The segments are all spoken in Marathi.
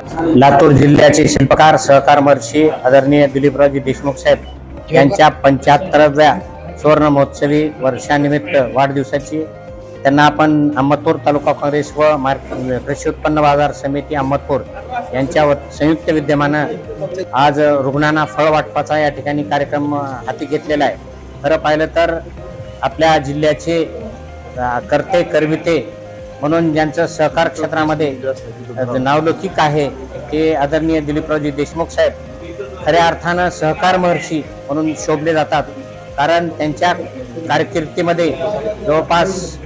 लातूर जिल्ह्याचे शिल्पकार सहकार महर्षी आदरणीय दिलीपरावजी देशमुख साहेब यांच्या पंच्याहत्तराव्या सुवर्ण महोत्सवी वर्षानिमित्त वाढदिवसाची त्यांना आपण अहमदपूर तालुका काँग्रेस व मार्क कृषी उत्पन्न बाजार समिती अहमदपूर यांच्या संयुक्त विद्यमानं आज रुग्णांना फळ वाटपाचा या ठिकाणी कार्यक्रम हाती घेतलेला आहे. खरं पाहिलं तर आपल्या जिल्ह्याचे कर्ते करते करविते म्हणून ज्यांचं सहकार क्षेत्रामध्ये नावलौकिक आहे ते आदरणीय दिलीपरावजी देशमुख साहेब खऱ्या अर्थानं सहकार महर्षी म्हणून शोभले जातात. कारण त्यांच्या कारकिर्दीमध्ये जवळपास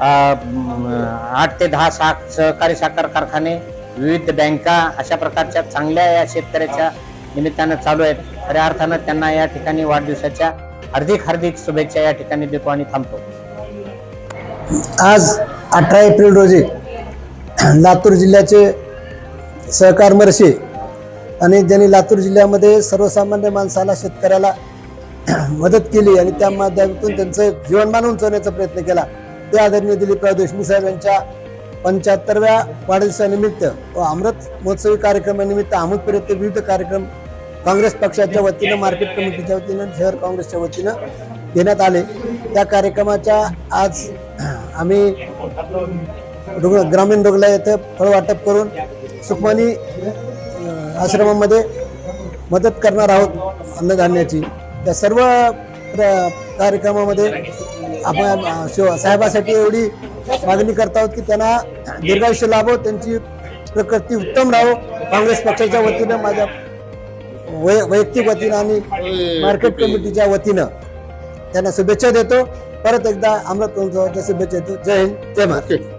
आठ ते दहा साख सहकारी साखर कारखाने विविध बँका अशा प्रकारच्या चांगल्या या शेतकऱ्याच्या निमित्तानं चालू आहेत. खऱ्या अर्थानं त्यांना या ठिकाणी वाढदिवसाच्या हार्दिक हार्दिक शुभेच्छा या ठिकाणी देतो आणि थांबतो. आज अठरा एप्रिल रोजी लातूर जिल्ह्याचे सहकार मर्षी आणि ज्यांनी लातूर जिल्ह्यामध्ये सर्वसामान्य माणसाला शेतकऱ्याला मदत केली आणि त्या माध्यमातून त्यांचं जीवनमान उंचवण्याचा प्रयत्न केला ते आदरणीय दिलीपराव देशमुख साहेब यांच्या पंच्याहत्तरव्या वाढदिवसानिमित्त व अमृत महोत्सवी कार्यक्रमानिमित्त अहमदपर्यंत विविध कार्यक्रम काँग्रेस पक्षाच्या वतीनं मार्केट कमिटीच्या वतीनं शहर काँग्रेसच्या वतीनं घेण्यात आले. त्या कार्यक्रमाच्या आज आम्ही रुग्ण ग्रामीण रुग्णालय येथे फळ वाटप करून सुखमणी अं, आश्रमामध्ये मदत करणार आहोत अन्नधान्याची. त्या सर्व कार्यक्रमामध्ये आपण शिव साहेबासाठी एवढी मागणी करत आहोत की त्यांना दीर्घायुष्य लाभो त्यांची प्रकृती उत्तम राहो. काँग्रेस पक्षाच्या वतीनं माझ्या वै वैयक्तिक वतीनं आणि मार्केट कमिटीच्या वतीनं त्यांना शुभेच्छा देतो. परत एकदा अमृत महोत्सवाच्या शुभेच्छा देतो. जय हिंद. जय महाराष्ट्र.